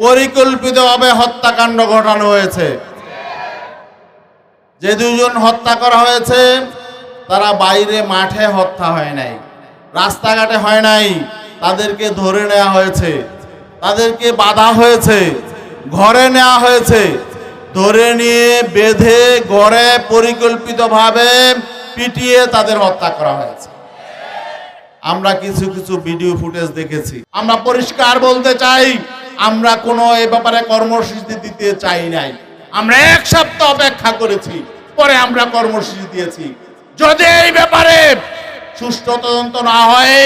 পরিকল্পিতভাবে হত্যাকাণ্ড ঘটানো হয়েছে। যে দুজন হত্যা করা হয়েছে, তারা বাইরে মাঠে হত্যা হয় নাই, রাস্তাঘাটে হয় নাই, তাদেরকে ধরে নেওয়া হয়েছে, তাদেরকে বাধা হয়েছে, ঘরে নেওয়া হয়েছে, ধরে নিয়ে বেঁধে গড়ে পরিকল্পিতভাবে পিটিয়ে তাদের হত্যা করা হয়েছে। আমরা কিছু কিছু ভিডিও ফুটেজ দেখেছি। আমরা পরিষ্কার বলতে চাই আমরা কোনো এ ব্যাপারে কর্মসূচি দিতে চাই নাই। আমরা এক সপ্তাহ অপেক্ষা করেছি, পরে আমরা কর্মসূচি দিয়েছি। যদি এই ব্যাপারে সুষ্ঠু তদন্ত না হয়,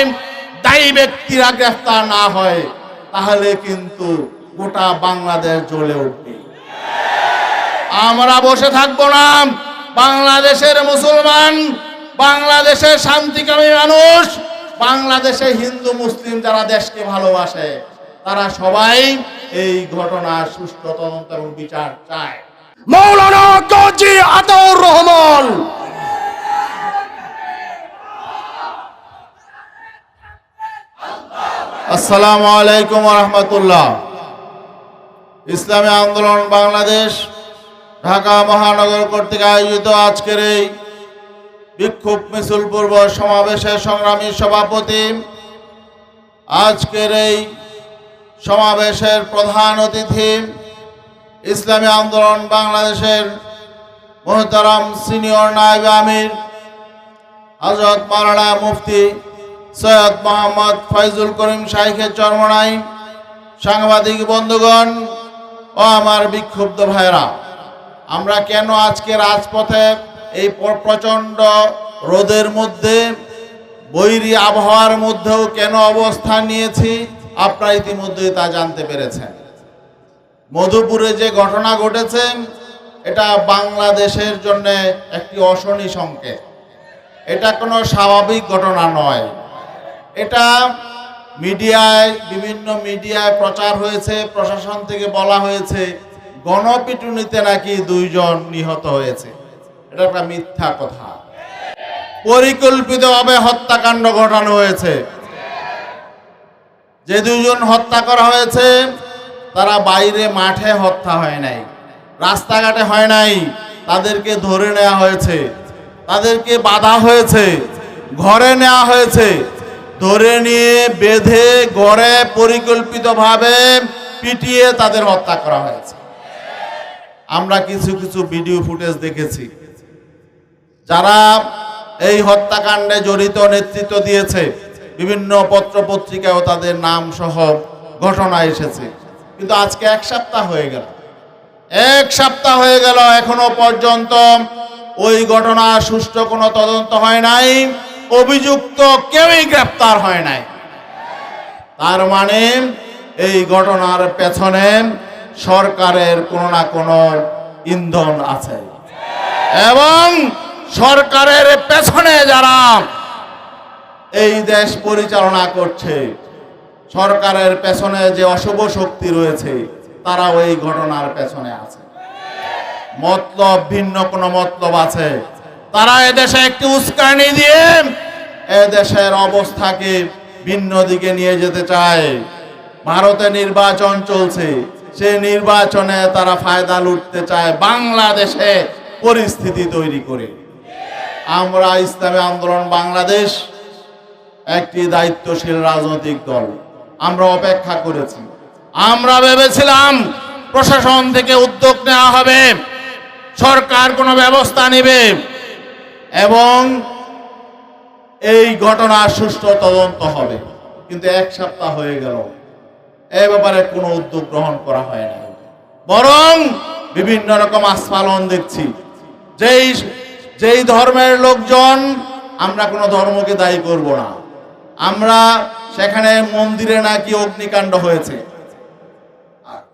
দায়ী ব্যক্তিরা গ্রেফতার না হয়, তাহলে কিন্তু গোটা বাংলাদেশ জ্বলে উঠবে। আমরা বসে থাকব না। বাংলাদেশের মুসলমান, বাংলাদেশের শান্তিকামী মানুষ, বাংলাদেশে হিন্দু, মুসলিম যারা দেশকে ভালোবাসে তারা সবাই এই ঘটনার সুষ্ঠু তদন্ত এবং বিচার চায়। মৌলানা গাজী আতাউর রহমান। আসসালামু আলাইকুম রহমতুল্লাহ। ইসলামী আন্দোলন বাংলাদেশ ঢাকা মহানগর কর্তৃক আয়োজিত আজকের এই বিক্ষোভ মিছিল পূর্ব সমাবেশের সংগ্রামী সভাপতি আজকের এই সমাবেশের প্রধান অতিথি, ইসলামী আন্দোলন বাংলাদেশের মোহতারাম সিনিয়র নায়েব আমির হজরত মাওলানা মুফতি সৈয়দ মোহাম্মদ ফয়জুল করিম শাইখের চরমনাই সাংবাদিক বন্ধুগণ ও আমার বিক্ষুব্ধ ভাইরা আমরা কেন আজকে রাজপথে এই প্র- প্রচণ্ড রোদের মধ্যে, বৈরী আবহাওয়ার মধ্যেও কেন অবস্থান নিয়েছি? আপনারা ইতিমধ্যেই তা জানতে পেরেছেন। মধুপুরে যে ঘটনা ঘটেছে, এটা বাংলাদেশের জন্য একটি অশনি সংকেত। এটা কোনো স্বাভাবিক ঘটনা নয়। এটা মিডিয়ায়, বিভিন্ন মিডিয়ায় প্রচার হয়েছে, প্রশাসন থেকে বলা হয়েছে, গণপিটুনিতে নাকি দুইজন নিহত হয়েছে। এটা একটা মিথ্যা কথা। পরিকল্পিতভাবে হত্যাকাণ্ড ঘটানো হয়েছে। যে দুজন হত্যা করা হয়েছে, তারা বাইরে মাঠে হত্যা হয় নাই, রাস্তাঘাটে হয় নাই, তাদেরকে ধরে নেওয়া হয়েছে, তাদেরকে বাধা হয়েছে, ঘরে নেওয়া হয়েছে, ধরে নিয়ে বেঁধে গড়ে পরিকল্পিতভাবে পিটিয়ে তাদের হত্যা করা হয়েছে। আমরা কিছু কিছু ভিডিও ফুটেজ দেখেছি। যারা এই হত্যাকাণ্ডে জড়িত নেতৃত্ব দিয়েছে বিভিন্ন পত্র পত্রিকায়ও তাদের নাম সহ ঘটনা এসেছে। কিন্তু আজকে এক সপ্তাহ হয়ে গেল। এক সপ্তাহ হয়ে গেল এখনও পর্যন্ত ওই ঘটনা সুষ্ঠু কোনো তদন্ত হয় নাই, অভিযুক্ত কেউই গ্রেপ্তার হয় নাই। তার মানে এই ঘটনার পেছনে সরকারের কোনো না কোনো ইন্ধন আছে। এবং সরকারের পেছনে যারা এই দেশ পরিচালনা করছে। সরকারের পেছনে যে অশুভ শক্তি রয়েছে, তারাও এই ঘটনার পেছনে আছে। মতলব ভিন্ন, কোনো মতলব আছে। তারা এদেশে একটি উস্কানি দিয়ে এদেশের অবস্থাকে ভিন্ন দিকে নিয়ে যেতে চায়। ভারতে নির্বাচন চলছে। সেই নির্বাচনে তারা ফায়দা লুটতে চায় বাংলাদেশে পরিস্থিতি তৈরি করে। আমরা ইসলামী আন্দোলন বাংলাদেশ একটি দায়িত্বশীল রাজনৈতিক দল। আমরা অপেক্ষা করেছি। আমরা ভেবেছিলাম প্রশাসন থেকে উদ্যোগ নেওয়া হবে। সরকার কোনো ব্যবস্থা নেবে। এবং এই ঘটনার সুষ্ঠু তদন্ত হবে। কিন্তু এক সপ্তাহ হয়ে গেল। এ ব্যাপারে কোনো উদ্যোগ গ্রহণ করা হয় না বরং বিভিন্ন রকম আস্ফালন দেখছি। যেই যেই ধর্মের লোকজন, আমরা কোনো ধর্মকে দায়ী করব না। আমরা সেখানে মন্দিরে নাকি অগ্নিকাণ্ড হয়েছে।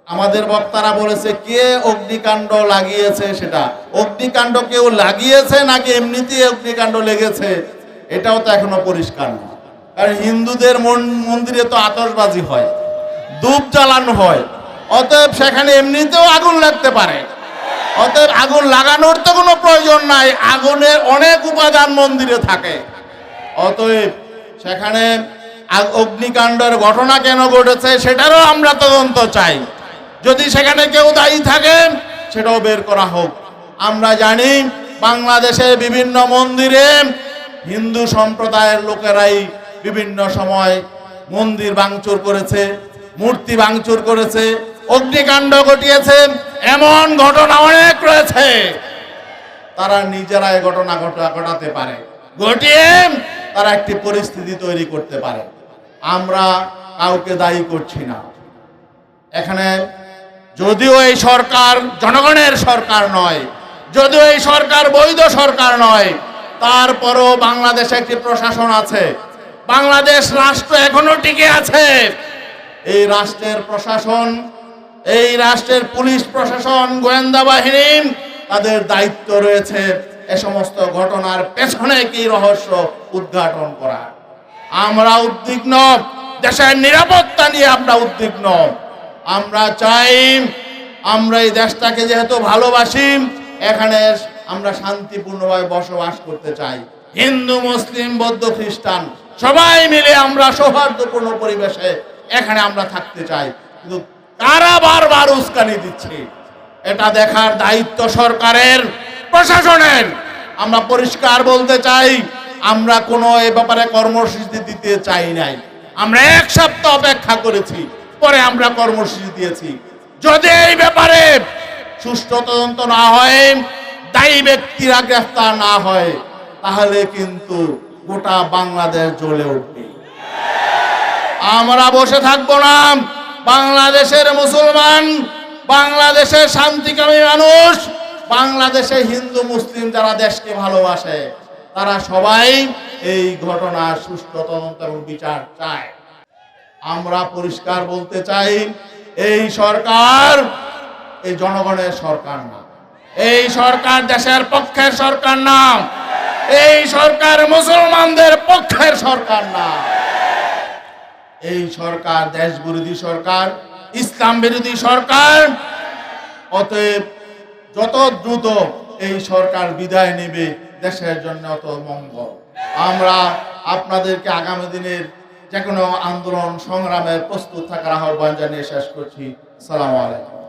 আমাদের বক্তারা বলেছে, কে অগ্নিকাণ্ড লাগিয়েছে সেটা? অগ্নিকাণ্ড কেউ লাগিয়েছে নাকি এমনিতেই অগ্নিকাণ্ড লেগেছে? এটাও তো এখনও পরিষ্কার না। কারণ হিন্দুদের মন- মন্দিরে তো আতশবাজি হয়, ধূপ জ্বালানো হয়। অতএব সেখানে এমনিতেও আগুন লাগতে পারে। অতএব আগুন লাগানোর তো কোনো প্রয়োজন নাই, আগুনের অনেক উপাদান মন্দিরে থাকে। অতএব সেখানে অগ্নিকাণ্ডের ঘটনা কেন ঘটেছে সেটারও আমরা তদন্ত চাই। যদি সেখানে কেউ দায়ী থাকে সেটাও বের করা হোক। আমরা জানি বাংলাদেশের বিভিন্ন মন্দিরে হিন্দু সম্প্রদায়ের লোকেরাই বিভিন্ন সময় মন্দির ভাঙচুর করেছে, মূর্তি ভাঙচুর করেছে, অগ্নিকাণ্ড ঘটিয়েছে, এমন ঘটনা অনেক রয়েছে। তারা নিজেরাই ঘটনা ঘটা ঘটাতে পারে। ঘটিয়ে তারা একটি পরিস্থিতি তৈরি করতে পারে। আমরা কাউকে দায়ী করছি না। এখানে যদিও এই সরকার জনগণের সরকার নয়, যদিও এই সরকার বৈধ সরকার নয়, তারপরও বাংলাদেশে একটি প্রশাসন আছে। বাংলাদেশ রাষ্ট্র এখনও টিকে আছে। এই রাষ্ট্রের প্রশাসন, এই রাষ্ট্রের পুলিশ প্রশাসন, গোয়েন্দা বাহিনী, তাদের দায়িত্ব রয়েছে। এ সমস্ত ঘটনার পেছনে কি রহস্য? উদ্ঘাটন করা। আমরা উদ্বিগ্ন। দেশের নিরাপত্তা নিয়ে আমরা উদ্বিগ্ন। আমরা চাই, আমরা এই দেশটাকে যেহেতু ভালোবাসি, এখানে আমরা শান্তিপূর্ণভাবে বসবাস করতে চাই। হিন্দু, মুসলিম, বৌদ্ধ, খ্রিস্টান, সবাই মিলে আমরা সৌহার্দ্যপূর্ণ পরিবেশে এখানে আমরা থাকতে চাই। কিন্তু তারা বারবার উস্কানি দিচ্ছে। এটা দেখার দায়িত্ব সরকারের, প্রশাসনের। আমরা পরিষ্কার বলতে চাই আমরা কোনো এ ব্যাপারে কর্মসূচি দিতে চাই নাই। আমরা এক সপ্তাহ অপেক্ষা করেছি, পরে আমরা কর্মসূচি দিয়েছি। যদি এই ব্যাপারে সুষ্ঠু তদন্ত না হয়, দায়ী ব্যক্তিরা গ্রেফতার না হয়, তাহলে কিন্তু গোটা বাংলাদেশ জ্বলে উঠবে। আমরা বসে থাকব না। বাংলাদেশের মুসলমান, বাংলাদেশের শান্তিকামী মানুষ, বাংলাদেশে হিন্দু, মুসলিম যারা দেশকে ভালোবাসে তারা সবাই এই ঘটনার সুষ্ঠু তদন্ত এবং বিচার চায়। আমরা পরিষ্কার বলতে চাই, এই সরকার এই জনগণের সরকার না। এই সরকার দেশের পক্ষের সরকার না। এই সরকার মুসলমানদের পক্ষের সরকার না। এই সরকার দেশ বিরোধী সরকার, ইসলাম বিরোধী সরকার, অতএব যত দ্রুত এই সরকার বিদায় নেবে দেশের জন্য অত মঙ্গল। আমরা আপনাদেরকে আগামী দিনের যে কোনো আন্দোলন সংগ্রামের প্রস্তুত থাকার আহ্বান জানিয়ে শেষ করছি। সালাম আলাইকুম।